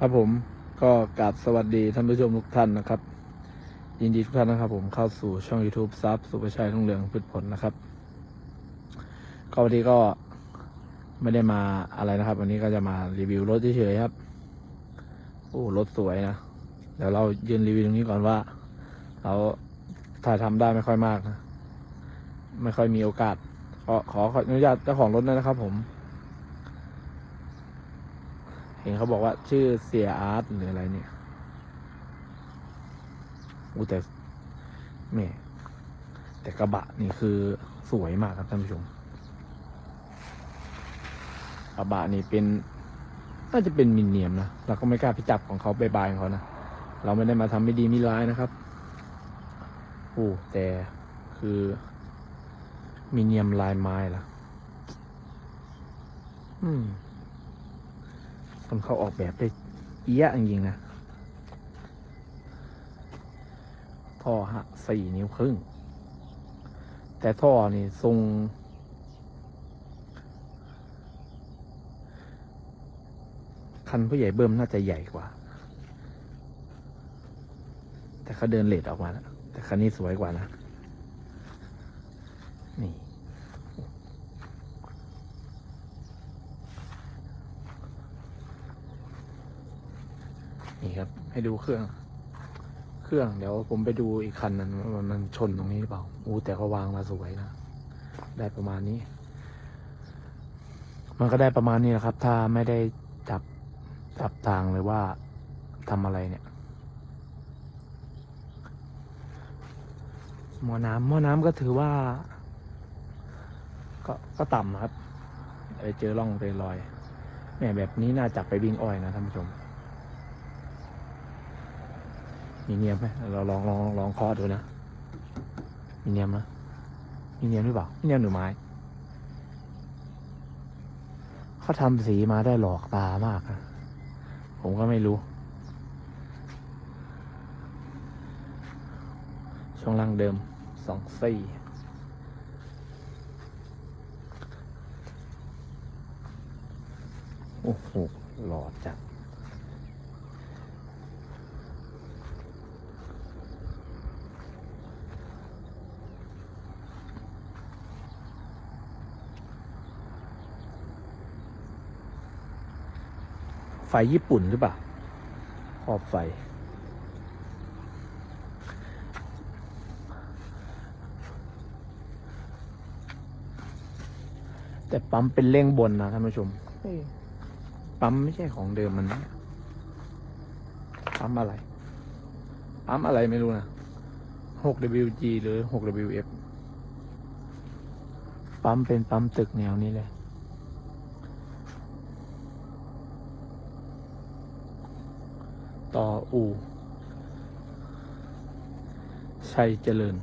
ครับผมก็กราบสวัสดีท่านผู้ชมทุกท่านนะครับ ยินดีทุกท่านนะครับ ผมเข้าสู่ช่อง YouTube ซับสุภชัยทุ่งเหลืองพืชผลนะครับ ก็วันนี้ก็ไม่ได้มาอะไรนะครับ วันนี้ก็จะมารีวิวรถเฉยๆครับโอ้รถสวยนะเดี๋ยวเรายืนรีวิวตรงนี้ก่อนว่า เราถ่ายทำได้ไม่ค่อยมากนะไม่ค่อยมีโอกาสขอขออนุญาตเจ้าของรถด้วยนะครับผม เห็นเขาบอกว่าชื่อเสียอาร์ตหรืออะไรเนี่ยอู้แต่แม่แต่กระบะนี่คือสวยมากครับท่านผู้ชม กระบะนี่เป็นน่าจะเป็นมินเนียมนะเราก็ไม่กล้าไปจับของเขาไปบายของเขานะเราไม่ได้มาทำไม่ดีไม่ร้ายนะครับโอ้แต่คือมินเนียมลายไม้ล่ะ อืม คนเขาออกแบบได้เอี้ยจริงๆนะท่อฮะสี่นิ้วครึ่ง แต่ท่อนี่ทรงคันผู้ใหญ่เบิ่มน่าจะใหญ่กว่า แต่เขาเดินเลดออกมาแล้วแต่คันนี้สวยกว่านะ นี่ นี่ครับ ให้ดูเครื่อง เครื่องเดี๋ยวผมไปดูอีกคันนั้นมันชนตรงนี้หรือเปล่าอู้แต่ก็วางมาสวยนะได้ประมาณนี้ มันก็ได้ประมาณนี้แหละครับ ถ้าไม่ได้จับจับทางเลยว่าทำอะไรเนี่ยหม้อน้ำหม้อน้ำก็ถือว่า ก็ก็ต่ำครับไปเจอร่องเรอยรอยแหม่แบบนี้น่าจับไปวิ่งอ้อยนะท่านผู้ชม มีเนียมไหมเราลองลองลองเคอดูนะมีเนียมนะมีเนียมหรือเปล่ามีเนียมหรือไม้เขาทำสีมาได้หลอกตามากนะผมก็ไม่รู้ ช่วงล่างเดิมสองซี่โอ้โหหล่อจัด ฟญี่ปุ่นหรือเปล่า ขอบไฟ แต่ปั๊มเป็นเร่งบนนะท่านผู้ชมเฮ้ยปั๊มไม่ใช่ของเดิมมันนะปั๊มอะไร ปั๊มอะไรไม่รู้นะ 6WG หรือ 6WF ปั๊มเป็นปั๊มตึกแนวนี้เลย ต่ออู ชัยเจริญ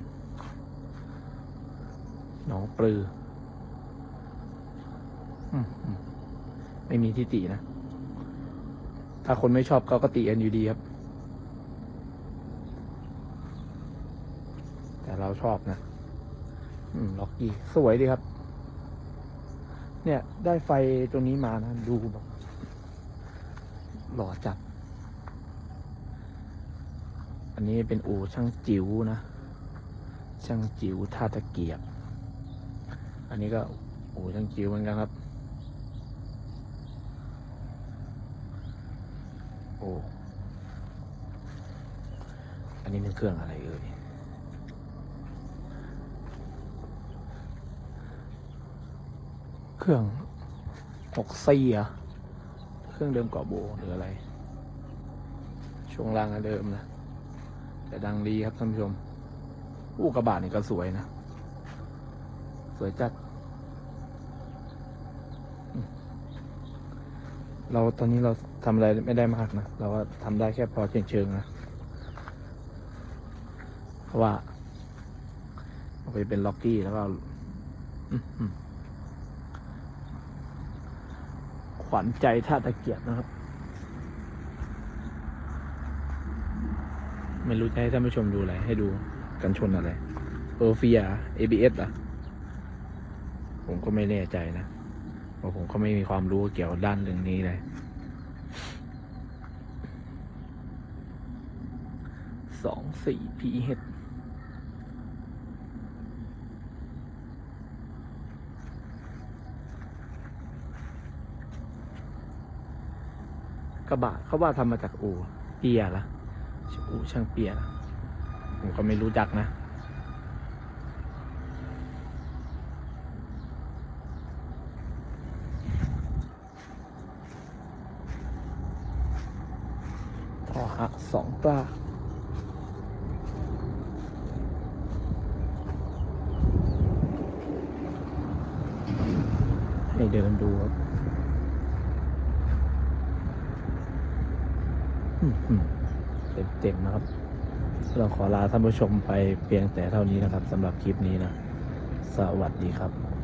หนองปลือไม่มีที่ตินะ ถ้าคนไม่ชอบก็ก็ติกันอยู่ดีครับ แต่เราชอบนะ อืม ล็อกกี้ สวยดีครับ เนี่ย ได้ไฟตัวนี้มานะ ดูแบบหล่อจัด นนี้เป็นอู่ช่างจิ๋วนะ ช่างจิ๋วท่าตะเกียบ อันนี้ก็อู่ช่างจิ๋วเหมือนกันครับ โอ้ อันนี้เป็นเครื่องอะไรเอ่ยเครื่องหกซี่อะเครื่องเดิมเกาะโบหรืออะไร ช่วงล่างเดิมนะ แต่ดังดีครับท่านผู้ชมอู้กระบะนี่ก็สวยนะ สวยจัด เราตอนนี้เราทำอะไรไม่ได้มากนะ เราก็ทำได้แค่พอเชิงๆนะเพราะว่าเอาไปเป็นล็อกกี้แล้วก็ขวัญใจท่าตะเกียบนะครับ ไม่รู้จะให้ท่านผู้ชมดูอะไร ให้ดูกันชนอะไรเออฟียเอบีเอสอะ ผมก็ไม่แน่ใจนะเพราผมก็ไม่มีความรู้เกี่ยวด้านเรื่องนี้เลยสองสี่พีเฮดกระบะเขาว่าทำมาจากอูเกียร์ละ อูช่างเปียละผมก็ไม่รู้จักนะต่อหักสองปลาให้เดินดูครับ เต็มๆนะครับเราขอลาท่านผู้ชมไปเพียงแต่เท่านี้นะครับสำหรับคลิปนี้นะ สวัสดีครับ